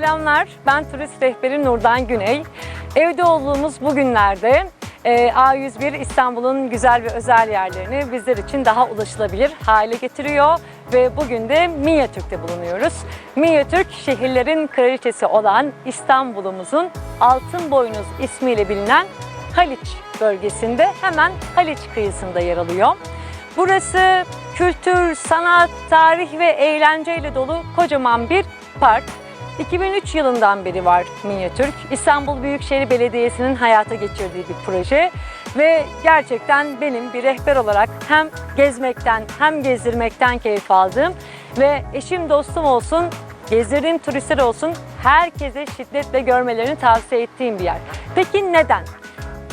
Merhabalar, ben turist rehberi Nurdan Güney. Evde olduğumuz bu günlerde e, A101 İstanbul'un güzel ve özel yerlerini bizler için daha ulaşılabilir hale getiriyor ve bugün de Minyatürk'te bulunuyoruz. Minyatürk şehirlerin kraliçesi olan İstanbul'umuzun Altın Boynuz ismiyle bilinen Haliç bölgesinde hemen Haliç kıyısında yer alıyor. Burası kültür, sanat, tarih ve eğlenceyle dolu kocaman bir park. 2003 yılından beri var Minyatürk. İstanbul Büyükşehir Belediyesi'nin hayata geçirdiği bir proje ve gerçekten benim bir rehber olarak hem gezmekten hem gezdirmekten keyif aldığım ve eşim dostum olsun, gezdirdiğim turistler olsun herkese şiddetle görmelerini tavsiye ettiğim bir yer. Peki neden?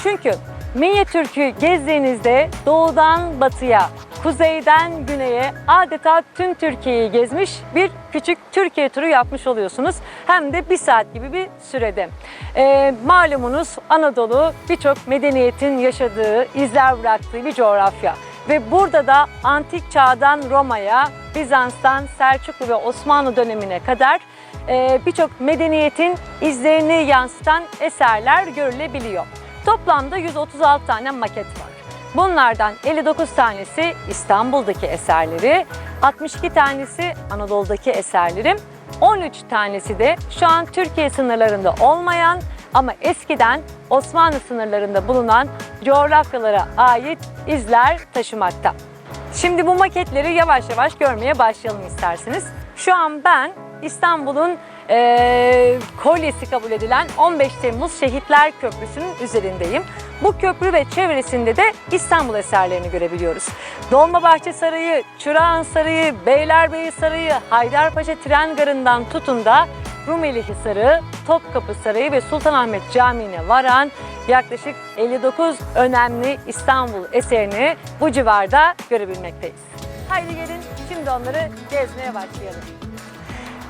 Çünkü Minyatürk'ü gezdiğinizde doğudan batıya, kuzeyden güneye adeta tüm Türkiye'yi gezmiş bir küçük Türkiye turu yapmış oluyorsunuz. Hem de bir saat gibi bir sürede. Ee, malumunuz Anadolu birçok medeniyetin yaşadığı, izler bıraktığı bir coğrafya. Ve burada da antik çağdan Roma'ya, Bizans'tan Selçuklu ve Osmanlı dönemine kadar e, birçok medeniyetin izlerini yansıtan eserler görülebiliyor. Toplamda 136 tane maket var. Bunlardan 59 tanesi İstanbul'daki eserleri, 62 tanesi Anadolu'daki eserlerim, 13 tanesi de şu an Türkiye sınırlarında olmayan ama eskiden Osmanlı sınırlarında bulunan coğrafyalara ait izler taşımakta. Şimdi bu maketleri yavaş yavaş görmeye başlayalım isterseniz. Şu an ben İstanbul'un eee kolyesi kabul edilen 15 Temmuz Şehitler Köprüsü'nün üzerindeyim. Bu köprü ve çevresinde de İstanbul eserlerini görebiliyoruz. Dolmabahçe Sarayı, Çırağan Sarayı, Beylerbeyi Sarayı, Haydarpaşa Tren Garı'ndan tutun da Rumeli Hisarı, Topkapı Sarayı ve Sultanahmet Camii'ne varan yaklaşık 59 önemli İstanbul eserini bu civarda görebilmekteyiz. Haydi gelin şimdi onları gezmeye başlayalım.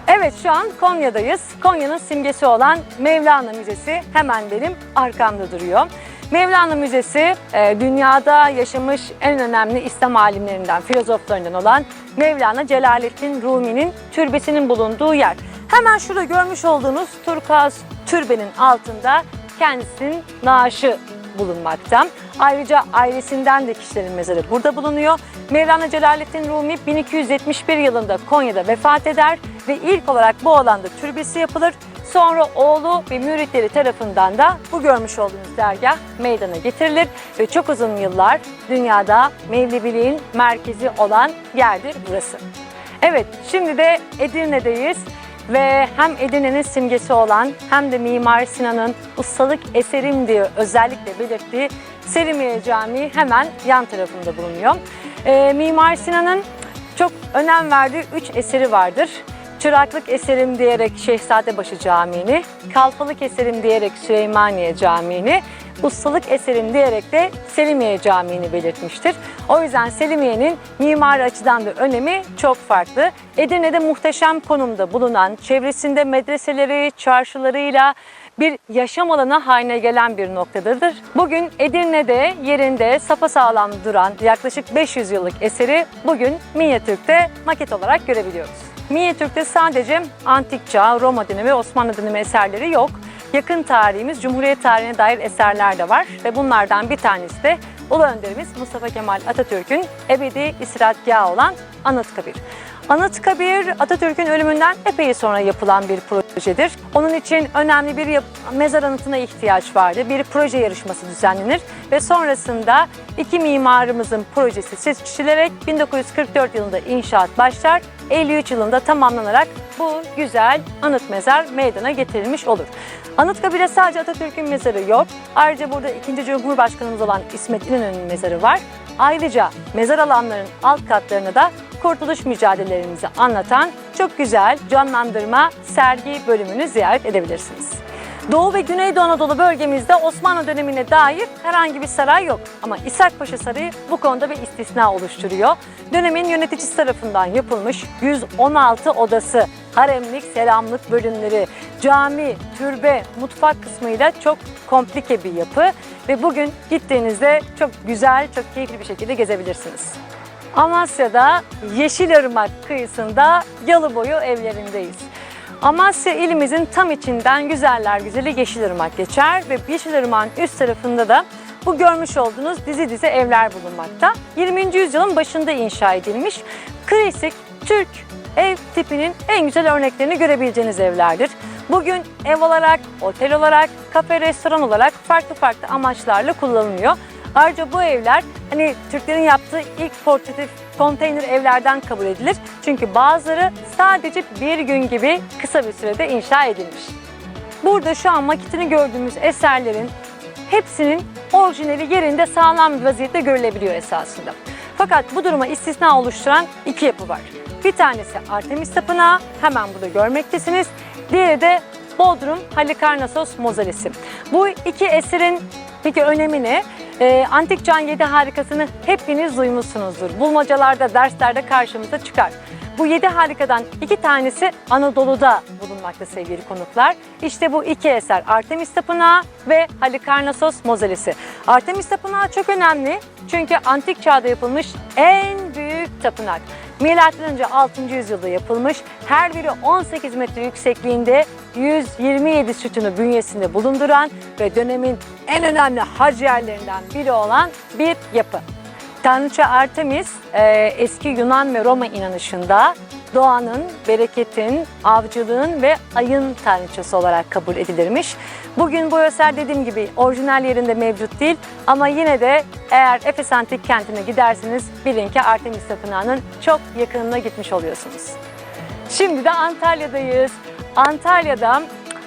Evet şu an Konya'dayız. Konya'nın simgesi olan Mevlana Müzesi hemen benim arkamda duruyor. Mevlana Müzesi e, dünyada yaşamış en önemli İslam alimlerinden, filozoflarından olan Mevlana Celaleddin Rumi'nin türbesinin bulunduğu yer. Hemen şurada görmüş olduğunuz turkuaz türbenin altında kendisinin naaşı bulunmakta. Ayrıca ailesinden de kişilerin mezarı burada bulunuyor. Mevlana Celaleddin Rumi 1271 yılında Konya'da vefat eder ve ilk olarak bu alanda türbesi yapılır. Sonra oğlu ve müritleri tarafından da bu görmüş olduğunuz dergah meydana getirilir ve çok uzun yıllar dünyada Mevlebiliğin merkezi olan yerdir burası. Evet, şimdi de Edirne'deyiz ve hem Edirne'nin simgesi olan hem de Mimar Sinan'ın ustalık eserim diye özellikle belirttiği Selimiye Camii hemen yan tarafında bulunuyor. Ee, Mimar Sinan'ın çok önem verdiği üç eseri vardır. Çıraklık eserim diyerek Şehzadebaşı Camii'ni, kalfalık eserim diyerek Süleymaniye Camii'ni, ustalık eserim diyerek de Selimiye Camii'ni belirtmiştir. O yüzden Selimiye'nin mimari açıdan da önemi çok farklı. Edirne'de muhteşem konumda bulunan, çevresinde medreseleri, çarşılarıyla bir yaşam alanı haline gelen bir noktadır. Bugün Edirne'de yerinde sapasağlam duran yaklaşık 500 yıllık eseri bugün Minyatürk'te maket olarak görebiliyoruz. Minyatürk'te sadece antik çağ, Roma dönemi Osmanlı dönemi eserleri yok. Yakın tarihimiz, Cumhuriyet tarihine dair eserler de var ve bunlardan bir tanesi de Ulu Önderimiz Mustafa Kemal Atatürk'ün ebedi istirahatgahı olan Anıtkabir. Anıtkabir Atatürk'ün ölümünden epey sonra yapılan bir projedir. Onun için önemli bir mezar anıtına ihtiyaç vardı. Bir proje yarışması düzenlenir ve sonrasında iki mimarımızın projesi seçilerek 1944 yılında inşaat başlar. 53 yılında tamamlanarak bu güzel anıt mezar meydana getirilmiş olur. Anıtkabir'e sadece Atatürk'ün mezarı yok. Ayrıca burada 2. Cumhurbaşkanımız olan İsmet İnönü'nün mezarı var. Ayrıca mezar alanlarının alt katlarına da kurtuluş mücadelelerimizi anlatan çok güzel canlandırma sergi bölümünü ziyaret edebilirsiniz. Doğu ve Güneydoğu Anadolu bölgemizde Osmanlı dönemine dair herhangi bir saray yok. Ama İshak Paşa Sarayı bu konuda bir istisna oluşturuyor. Dönemin yöneticisi tarafından yapılmış 116 odası, haremlik, selamlık bölümleri, cami, türbe, mutfak kısmıyla çok komplike bir yapı. Ve bugün gittiğinizde çok güzel, çok keyifli bir şekilde gezebilirsiniz. Amasya'da Yeşilırmak kıyısında Yalıboyu evlerindeyiz. Amasya ilimizin tam içinden güzeller güzeli Yeşilırmak geçer ve Yeşilırmak'ın üst tarafında da bu görmüş olduğunuz dizi dizi evler bulunmakta. 20. yüzyılın başında inşa edilmiş klasik Türk ev tipinin en güzel örneklerini görebileceğiniz evlerdir. Bugün ev olarak, otel olarak, kafe, restoran olarak farklı farklı amaçlarla kullanılıyor. Ayrıca bu evler hani Türklerin yaptığı ilk portatif konteyner evlerden kabul edilir. Çünkü bazıları sadece bir gün gibi kısa bir sürede inşa edilmiş. Burada şu an maketini gördüğümüz eserlerin hepsinin orijinali yerinde sağlam bir vaziyette görülebiliyor esasında. Fakat bu duruma istisna oluşturan iki yapı var. Bir tanesi Artemis Tapınağı, hemen burada görmektesiniz. Diğeri de Bodrum Halikarnassos Mozolesi. Bu iki eserin peki önemi ne? Ee, Antik Can 7 harikasını hepiniz duymuşsunuzdur. Bulmacalarda, derslerde karşımıza çıkar. Bu yedi harikadan iki tanesi Anadolu'da bulunmakta sevgili konuklar. İşte bu iki eser Artemis Tapınağı ve Halikarnassos Mozolesi. Artemis Tapınağı çok önemli çünkü antik çağda yapılmış en büyük tapınak. Milattan önce 6. yüzyılda yapılmış. Her biri 18 metre yüksekliğinde 127 sütunu bünyesinde bulunduran ve dönemin en önemli hac yerlerinden biri olan bir yapı. Tanrıça Artemis e, eski Yunan ve Roma inanışında doğanın, bereketin, avcılığın ve ayın tanrıçası olarak kabul edilirmiş. Bugün bu eser dediğim gibi orijinal yerinde mevcut değil ama yine de eğer Efes Antik Kenti'ne giderseniz bilin ki Artemis Tapınağı'nın çok yakınına gitmiş oluyorsunuz. Şimdi de Antalya'dayız. Antalya'da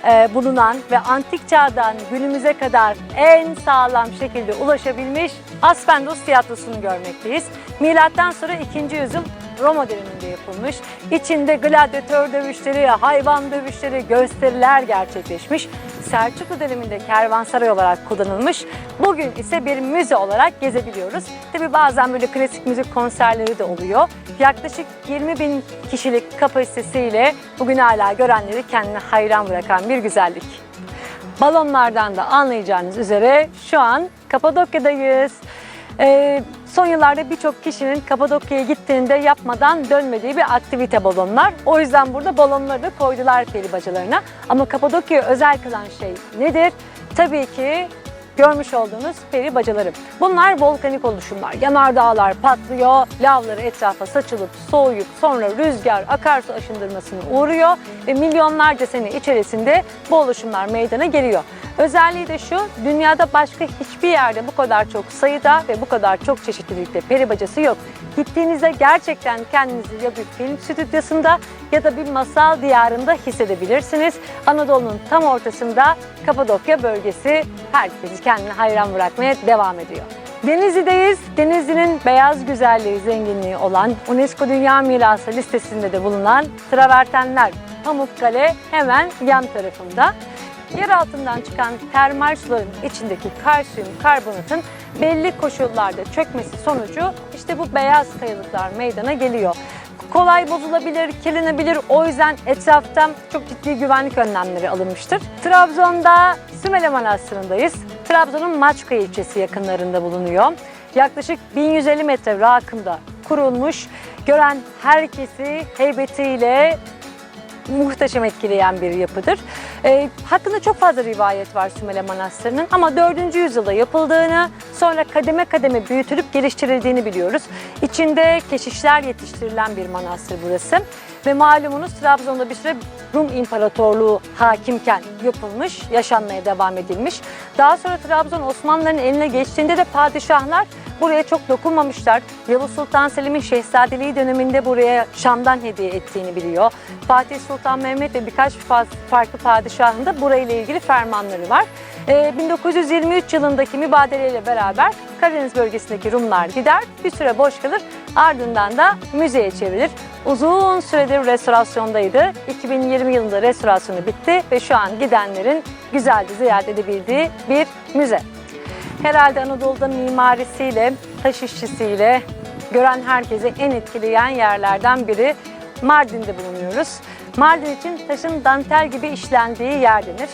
e, bulunan ve antik çağdan günümüze kadar en sağlam şekilde ulaşabilmiş Aspendos Tiyatrosu'nu görmekteyiz. Milattan sonra 2. yüzyıl Roma döneminde yapılmış. İçinde gladyatör dövüşleri, hayvan dövüşleri, gösteriler gerçekleşmiş. Selçuklu döneminde kervansaray olarak kullanılmış. Bugün ise bir müze olarak gezebiliyoruz. Tabi bazen böyle klasik müzik konserleri de oluyor. Yaklaşık 20 bin kişilik kapasitesiyle bugün hala görenleri kendine hayran bırakan bir güzellik. Balonlardan da anlayacağınız üzere şu an Kapadokya'dayız. Ee, son yıllarda birçok kişinin Kapadokya'ya gittiğinde yapmadan dönmediği bir aktivite balonlar. O yüzden burada balonları da koydular peri bacalarına. Ama Kapadokya'ya özel kılan şey nedir? Tabii ki görmüş olduğunuz peri bacaları. Bunlar volkanik oluşumlar. Yanardağlar patlıyor, lavları etrafa saçılıp soğuyup sonra rüzgar, akarsu aşındırmasına uğruyor ve milyonlarca sene içerisinde bu oluşumlar meydana geliyor. Özelliği de şu, dünyada başka hiçbir yerde bu kadar çok sayıda ve bu kadar çok çeşitlilikte peri bacası yok. Gittiğinizde gerçekten kendinizi ya bir film stüdyosunda ya da bir masal diyarında hissedebilirsiniz. Anadolu'nun tam ortasında Kapadokya bölgesi herkesi kendine hayran bırakmaya devam ediyor. Denizli'deyiz. Denizli'nin beyaz güzelliği, zenginliği olan UNESCO Dünya Mirası listesinde de bulunan travertenler Pamukkale hemen yan tarafında. Yer altından çıkan termal suların içindeki kalsiyum karbonatın belli koşullarda çökmesi sonucu işte bu beyaz kayalıklar meydana geliyor. Kolay bozulabilir, kirlenebilir. O yüzden etrafta çok ciddi güvenlik önlemleri alınmıştır. Trabzon'da Sümele Manastırı'ndayız. Trabzon'un Maçka ilçesi yakınlarında bulunuyor. Yaklaşık 1150 metre rakımda kurulmuş, gören herkesi heybetiyle muhteşem etkileyen bir yapıdır. E, hakkında çok fazla rivayet var Sümele Manastırı'nın ama 4. yüzyılda yapıldığını, sonra kademe kademe büyütülüp geliştirildiğini biliyoruz. İçinde keşişler yetiştirilen bir manastır burası. Ve malumunuz Trabzon'da bir süre Rum İmparatorluğu hakimken yapılmış, yaşanmaya devam edilmiş. Daha sonra Trabzon Osmanlıların eline geçtiğinde de padişahlar buraya çok dokunmamışlar. Yavuz Sultan Selim'in şehzadeliği döneminde buraya Şam'dan hediye ettiğini biliyor. Fatih Sultan Mehmet ve birkaç fa- farklı padişahın da burayla ilgili fermanları var. Ee, 1923 yılındaki mübadeleyle beraber Karadeniz bölgesindeki Rumlar gider, bir süre boş kalır, ardından da müzeye çevrilir. Uzun süredir restorasyondaydı. 2020 yılında restorasyonu bitti ve şu an gidenlerin güzelce ziyaret edebildiği bir müze. Herhalde Anadolu'da mimarisiyle, taş işçisiyle gören herkesi en etkileyen yerlerden biri Mardin'de bulunuyoruz. Mardin için taşın dantel gibi işlendiği yer denir.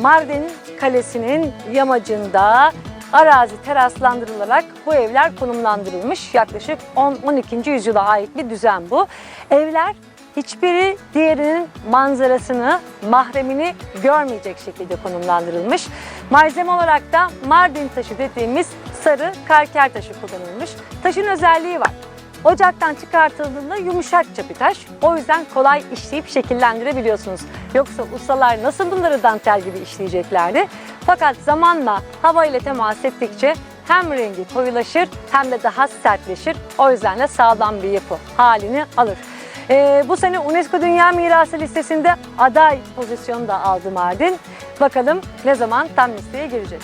Mardin Kalesi'nin yamacında arazi teraslandırılarak bu evler konumlandırılmış. Yaklaşık 10-12. yüzyıla ait bir düzen bu. Evler hiçbiri diğerinin manzarasını, mahremini görmeyecek şekilde konumlandırılmış. Malzeme olarak da Mardin taşı dediğimiz sarı karker taşı kullanılmış. Taşın özelliği var. Ocaktan çıkartıldığında yumuşakça bir taş. O yüzden kolay işleyip şekillendirebiliyorsunuz. Yoksa ustalar nasıl bunları dantel gibi işleyeceklerdi? Fakat zamanla hava ile temas ettikçe hem rengi koyulaşır hem de daha sertleşir. O yüzden de sağlam bir yapı halini alır. Ee, bu sene UNESCO Dünya Mirası listesinde aday pozisyonu da aldı Mardin. Bakalım ne zaman tam listeye girecek.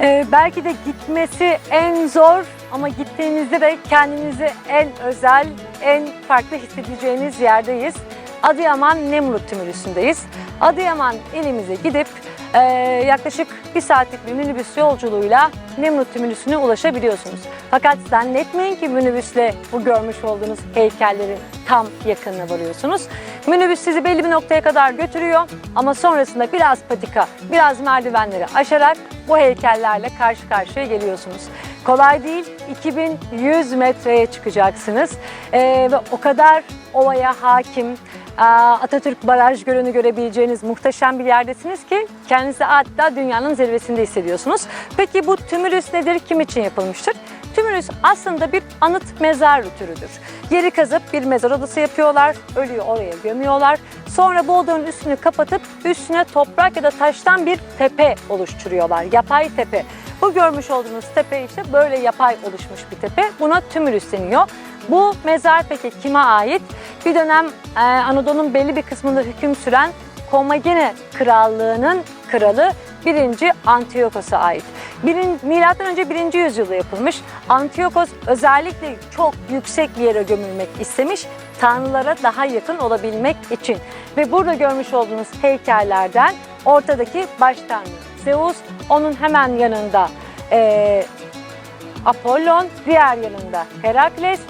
Ee, belki de gitmesi en zor ama gittiğinizde de kendinizi en özel, en farklı hissedeceğiniz yerdeyiz. Adıyaman Nemrut Tümülüsü'ndeyiz. Adıyaman ilimize gidip e, yaklaşık bir saatlik bir minibüs yolculuğuyla Nemrut Tümülüsü'ne ulaşabiliyorsunuz. Fakat zannetmeyin ki minibüsle bu görmüş olduğunuz heykellerin tam yakınına varıyorsunuz. Minibüs sizi belli bir noktaya kadar götürüyor ama sonrasında biraz patika, biraz merdivenleri aşarak bu heykellerle karşı karşıya geliyorsunuz. Kolay değil, 2100 metreye çıkacaksınız Ee, ve o kadar ovaya hakim, Atatürk Baraj Gölü'nü görebileceğiniz muhteşem bir yerdesiniz ki kendinizi adeta dünyanın zirvesinde hissediyorsunuz. Peki bu tümülüs nedir, kim için yapılmıştır? Tümülüs aslında bir anıt mezar türüdür. Yeri kazıp bir mezar odası yapıyorlar, ölüyü oraya gömüyorlar. Sonra bu odanın üstünü kapatıp üstüne toprak ya da taştan bir tepe oluşturuyorlar, yapay tepe. Bu görmüş olduğunuz tepe işte böyle yapay oluşmuş bir tepe. Buna tümülüs deniyor. Bu mezar peki kime ait? Bir dönem e, Anadolu'nun belli bir kısmında hüküm süren Komagene Krallığı'nın kralı 1. Antiyokos'a ait. Birin, milattan önce 1. yüzyılda yapılmış. Antiyokos özellikle çok yüksek bir yere gömülmek istemiş. Tanrılara daha yakın olabilmek için. Ve burada görmüş olduğunuz heykellerden ortadaki baş tanrı Zeus, onun hemen yanında e, Apollon, diğer yanında Herakles,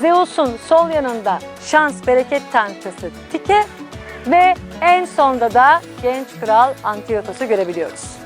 Zeus'un sol yanında şans bereket tanrıçası Tike ve en sonda da genç kral Antiyokos'u görebiliyoruz.